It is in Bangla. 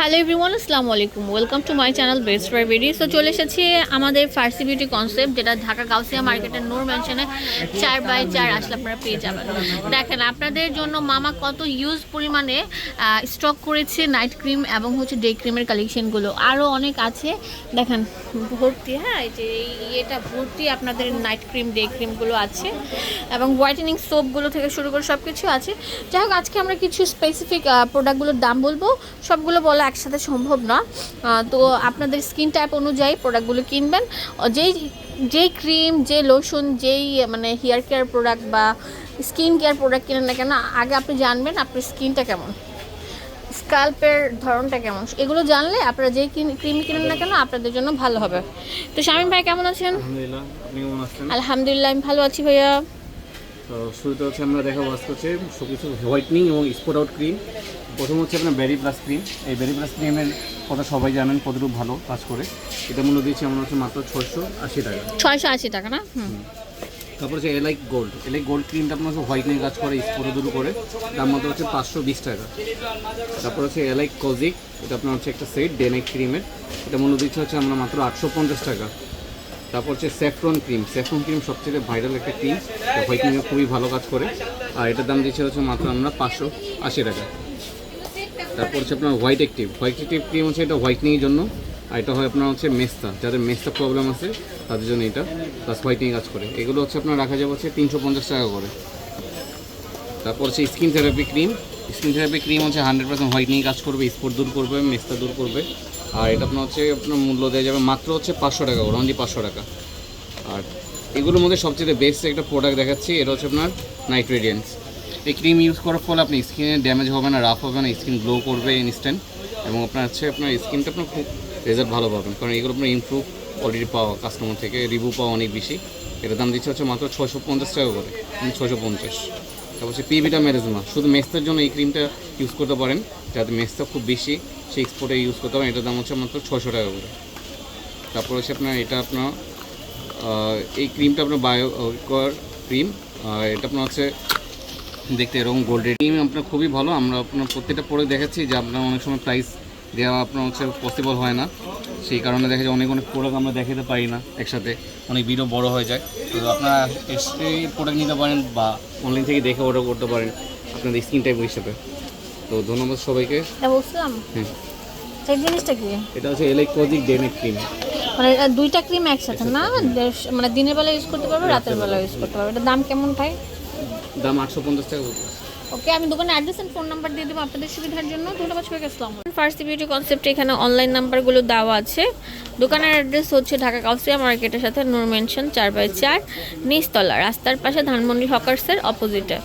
হ্যালো এভরিওয়ান আসসালামু আলাইকুম welcome to my channel best বেডি সো চলে এসেছি আমাদের ফার্সি বিউটি কনসেপ্ট যেটা ঢাকা গাউসিয়া মার্কেটের নোর ম্যানশনে চার বাই চার আসলে আপনারা পেয়ে যাবেন। দেখেন, আপনাদের জন্য মামা কত ইউজ পরিমাণে স্টক করেছে নাইট ক্রিম এবং হচ্ছে ডে ক্রিমের কালেকশনগুলো আরও অনেক আছে। দেখেন, ভর্তি হ্যাঁ যে ইয়েটা ভর্তি আপনাদের নাইট ক্রিম ডে ক্রিমগুলো আছে। এবং হোয়াইটেনিং সোপগুলো থেকে শুরু করে সব কিছু আছে। যাই হোক, আজকে আমরা কিছু স্পেসিফিক প্রোডাক্টগুলোর দাম বলব। সবগুলো বলা একসাথে সম্ভব না। তো আপনাদের স্কিন টাইপ অনুযায়ী প্রোডাক্টগুলো কিনবেন। যেই যেই ক্রিম যে লোশন যেই মানে হেয়ার কেয়ার প্রোডাক্ট বা স্কিন কেয়ার প্রোডাক্ট কিনেন না কেন আগে আপনি জানবেন আপনার স্কিনটা কেমন। স্কাল্পের ধরনটা কেমন। এগুলো জানলে আপনারা যেই ক্রিম কিনেন না কেন আপনাদের জন্য ভালো হবে। তো শামীম ভাই কেমন আছেন? আলহামদুলিল্লাহ কেমন আছেন? আলহামদুলিল্লাহ আমি ভালো আছি ভাইয়া। তো শুরুতে হচ্ছে আমরা দেখা বাস করছি সব কিছু হোয়াইটনিং এবং স্পট আউট ক্রিম। প্রথম হচ্ছে আপনার বেরি প্লাস ক্রিম। এই বেরি প্লাস ক্রিমের কথা সবাই জানেন কতটুকু ভালো কাজ করে। এটা মূল্য দিয়েছি আমরা হচ্ছে মাত্র ছয়শো আশি টাকা। ছয়শো আশি টাকা না? তারপর হচ্ছে এলাইক গোল্ড। এলাইক গোল্ড ক্রিমটা আপনার হচ্ছে হোয়াইটনিং কাজ করে স্পটে দুটো করে। দাম মতো হচ্ছে পাঁচশো বিশ টাকা। তারপর হচ্ছে এলাইক কজিক। এটা আপনার হচ্ছে একটা সেট ডে নাইট ক্রিমের। এটা মূল্য দিচ্ছে হচ্ছে আমরা মাত্র আটশো পঞ্চাশ টাকা। তারপর হচ্ছে স্যাফ্রন ক্রিম স্যাফ্রন ক্রিম সবচেয়ে ভাইরাল একটা ক্রিম হোয়াইটনিংয়ে খুবই ভালো কাজ করে। আর এটার দাম দিচ্ছে হচ্ছে মাত্র আমরা পাঁচশো আশি টাকা। তারপর হচ্ছে আপনার white active white active cream হচ্ছে এটা হোয়াইটনিংয়ের জন্য। আর এটা হয় আপনার হচ্ছে মেস্তা। যাদের মেস্তা প্রবলেম আছে, তাদের জন্য এটা। প্লাস হোয়াইটনিং কাজ করে। এগুলো হচ্ছে আপনার রাখা যাবে হচ্ছে তিনশো পঞ্চাশ টাকা করে। তারপর হচ্ছে skin therapy cream skin therapy cream হচ্ছে হান্ড্রেড পার্সেন্ট হোয়াইটনিং কাজ করবে স্পট দূর করবে, মেস্তা দূর করবে। আর এটা আপনার হচ্ছে আপনার মূল্য দেওয়া যাবে মাত্র হচ্ছে পাঁচশো টাকা করে পাঁচশো টাকা। আর এগুলোর মধ্যে সবচেয়ে বেস্ট একটা প্রোডাক্ট দেখাচ্ছি, এটা হচ্ছে আপনার নাইট রেডিয়েন্স এই ক্রিম ইউজ করার ফলে আপনি স্কিনে ড্যামেজ হবে না রাফ হবে না স্কিন গ্লো করবে ইনস্ট্যান্ট এবং আপনার হচ্ছে আপনার স্কিনটা আপনার খুব রেজাল্ট ভালো পাবেন, কারণ এগুলো আপনার ইমপ্রুভ অলরেডি পাওয়া কাস্টমার থেকে রিভিউ পাওয়া অনেক বেশি। এটার দাম দিচ্ছে হচ্ছে মাত্র ছশো পঞ্চাশ টাকা করে ছশো পঞ্চাশ। হচ্ছে পিভিটা মেরেজমা শুধু মেস্তার জন্য এই ক্রিমটা ইউজ করতে পারেন, যাতে মেস্তা খুব বেশি সেই এক্সপোর্টে ইউজ করতে পারেন। এটার দাম হচ্ছে মাত্র ছশো টাকা করে। তারপর হচ্ছে আপনার, এটা আপনার এই ক্রিমটা আপনার বায়ো ক্রিম আর এটা আপনার হচ্ছে, দেখতে এরকম গোল্ডের ক্রিম আপনার খুবই ভালো। আমরা আপনার প্রত্যেকটা পরে দেখাচ্ছি যে আপনার অনেক সময় প্রাইস দেওয়া আপনার হচ্ছে পসিবল হয় না। সেই কারণে দেখা যায় অনেক অনেক প্রোডাক্ট আমরা দেখাতে পারি না একসাথে। অনেক ভিডিও বড় হয়ে যায়। তো আপনারা এসে প্রোডাক্ট নিতে পারেন বা অনলাইন থেকে দেখে অর্ডার করতে পারেন আপনাদের স্কিন টাইপ হিসেবে। তো ধন্যবাদ সবাইকে। এটা বলছিলাম। হ্যাঁ। জিনিসটা কি? এটা হচ্ছে ক্রিম মানে দুইটা ক্রিম একসাথে না? দেড়শ- মানে দিনের বেলা ইউজ করতে পারবে রাতের বেলা ইউজ করতে পারবে। এটার দাম কেমন ভাই? দাম আটশো পঞ্চাশ টাকা। ওকে আমি দোকানের অ্যাড্রেস এন্ড ফোন নাম্বার দিয়ে দেবো আপনাদের সুবিধার জন্য। ধন্যবাদ সবাইকে, আসসালাম ফার্স্ট বিউটি কনসেপ্ট এখানে অনলাইন নাম্বারগুলো দেওয়া আছে। দোকানের অ্যাড্রেস হচ্ছে ঢাকা কাউসিয়া মার্কেটের সাথে নূর মেনশন চার বাই চার, নিচতলা, রাস্তার পাশে ধানমন্ডি হকার্সের অপোজিটে